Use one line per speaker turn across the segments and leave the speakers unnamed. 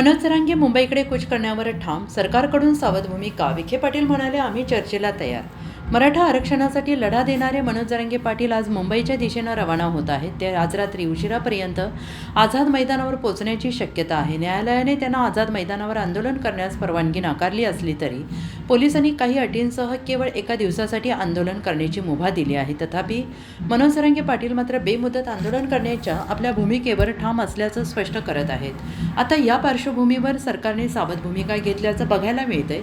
मनोज जरांगे मुंबईकडे कूच करण्यावर ठाम. सरकारकडून सावध भूमिका विखे पाटील म्हणाले आम्ही चर्चेला तयार. मराठा आरक्षणासाठी लढा देणारे मनोज जरंगे पाटील आज मुंबईच्या दिशेनं रवाना होत आहेत. ते आज रात्री उशिरापर्यंत आझाद मैदानावर पोहोचण्याची शक्यता आहे. न्यायालयाने त्यांना आझाद मैदानावर आंदोलन करण्यास परवानगी नाकारली असली तरी पोलिसांनी काही अटींसह केवळ एका दिवसासाठी आंदोलन करण्याची मुभा दिली आहे. तथापि मनोज जरंगे पाटील मात्र बेमुदत आंदोलन करण्याच्या आपल्या भूमिकेवर ठाम असल्याचं स्पष्ट करत आहेत. आता या पार्श्वभूमीवर सरकारने सावध भूमिका घेतल्याचं बघायला मिळतंय.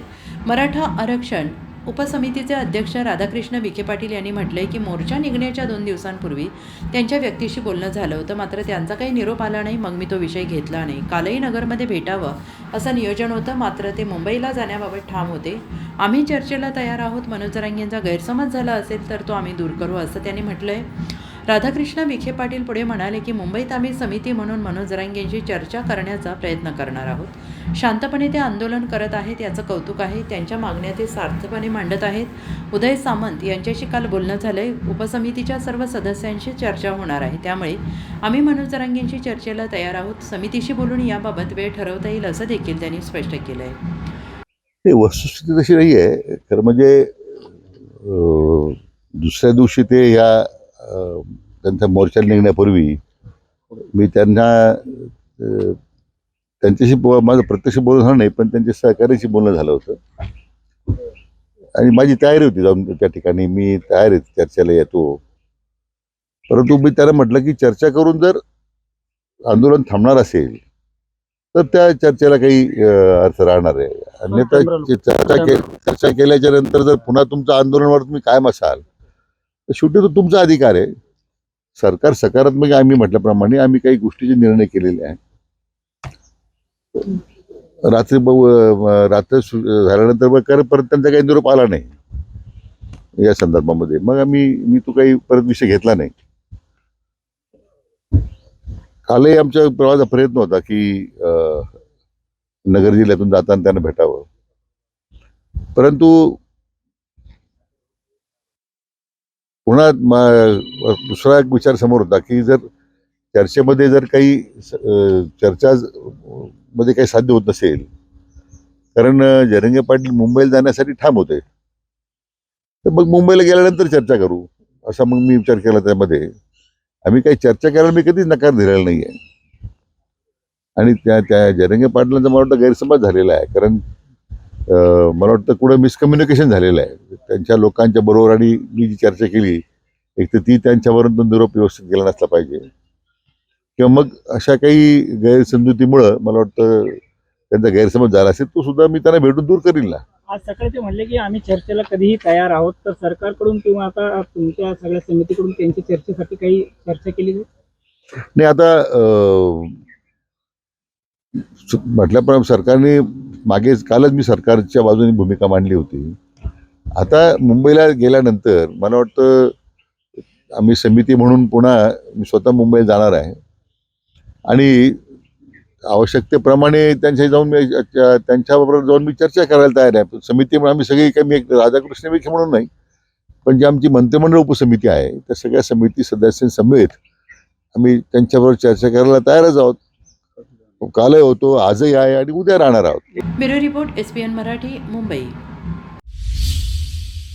मराठा आरक्षण उपसमितीचे अध्यक्ष राधाकृष्ण विखे पाटील यांनी म्हटलंय की मोर्चा निघण्याच्या दोन दिवसांपूर्वी त्यांच्या व्यक्तीशी बोलणं झालं होतं मात्र त्यांचा काही निरोप आला नाही मग मी तो विषय घेतला नाही. कालही नगरमध्ये भेटावं असं नियोजन होतं मात्र ते मुंबईला जाण्याबाबत ठाम होते. आम्ही चर्चेला तयार आहोत मनोज जरांगे यांचा गैरसमज झाला असेल तर तो आम्ही दूर करू असं त्यांनी म्हटलं आहे राधाकृष्ण विखे पाटील पुढे म्हणाले की मुंबईत आम्ही समिती म्हणून मनोज जरांगेंशी चर्चा करण्याचा प्रयत्न करणार आहोत. शांतपणे ते आंदोलन करत आहेत याचं कौतुक आहे. त्यांच्या मागण्या ते सार्थपणे मांडत आहेत. उदय सामंत यांच्याशी काल बोलणं झालंय. उपसमितीच्या सर्व सदस्यांशी चर्चा होणार आहे. त्यामुळे आम्ही मनोज जरांगेंशी चर्चेला तयार आहोत. समितीशी बोलून याबाबत वेळ ठरवता येईल असं देखील त्यांनी स्पष्ट केलं आहे
ते वस्तुस्थिती तशी नाही आहे खरं म्हणजे दुसऱ्या दिवशी ते ह्या त्यांचा मोर्चा निघण्यापूर्वी मी त्यांना त्यांच्याशी बो माझं प्रत्यक्ष बोलणं झालं नाही पण त्यांच्या सहकार्याशी बोलणं झालं होतं. आणि माझी तयारी होती जाऊन त्या ठिकाणी मी तयार आहे चर्चेला येतो. परंतु मी त्यांना म्हटलं की चर्चा करून जर आंदोलन थांबणार असेल तर त्या चर्चेला काही अर्थ राहणार आहे. अन्यथा चर्चा के चर्चा केल्याच्यानंतर जर पुन्हा तुमचं आंदोलनावर तुम्ही कायम असाल तर शेवटी तो तुमचा अधिकार आहे. सरकार सकारात्मक आम्ही म्हटल्याप्रमाणे आम्ही काही गोष्टीचे निर्णय केलेले आहे रात्री ब- रात्र झाल्यानंतर मग कर- परत त्यांचा काही निरोप आला नाही. या संदर्भामध्ये. मग आम्ही मी तो काही परत विषय घेतला नाही. कालही आमच्या प्रवासाचा प्रयत्न होता की नगर जिल्ह्यातून जाताना त्यांना भेटावं. परंतु पुन्हा दुसरा एक विचार समोर होता की जर चर्चेमध्ये जर काही चर्चा मध्ये काही साध्य होत नसेल कारण जरंगे पाटील मुंबईला जाण्यासाठी ठाम होते. तर मग मुंबईला गेल्यानंतर चर्चा करू असा मग मी विचार केला त्यामध्ये. आम्ही काही चर्चा करायला मी कधीच नकार दिलेला नाही आहे आणि त्या त्या जरंगे पाटलांचा मला वाटतं गैरसमज झालेला आहे कारण मला वाटतं कुठं मिसकम्युनिकेशन झालेलं आहे. त्यांच्या लोकांच्या बरोबर आणि मी जी चर्चा केली एक तर ती त्यांच्यावरून तो निरोप व्यवस्थित केला नसला पाहिजे. किंवा मग अशा काही गैरसमजुतीमुळं मला वाटतं त्यांचा गैरसमज झाला असेल तो सुद्धा मी त्यांना भेटून दूर करील ना.
आज सकाळी ते म्हणले की आम्ही चर्चेला कधीही तयार आहोत तर सरकारकडून किंवा आता तुमच्या सगळ्या समितीकडून त्यांची चर्चेसाठी काही चर्चा केली?
नाही आता म्हटल्याप्रमाणे सरकारने मागे कालच मी सरकारच्या बाजूने भूमिका मांडली होती. आता मुंबईला गेल्यानंतर मला वाटतं आम्ही समिती म्हणून पुन्हा मी स्वतः मुंबईत जाणार आहे. आणि आवश्यकतेप्रमाणे त्यांच्या जाऊन मी त्यांच्याबरोबर जाऊन मी चर्चा करायला तयार आहे. समिती म्हणून आम्ही सगळी काही मी एक राधाकृष्ण विखे म्हणून नाही पण जी आमची मंत्रिमंडळ उपसमिती आहे त्या सगळ्या समिती सदस्यांसमेत आम्ही त्यांच्याबरोबर चर्चा करायला तयारच आहोत. कालही होतो आजही आहे आणि उद्या राहणार आहोत.
Bureau report S Marathi Mumbai.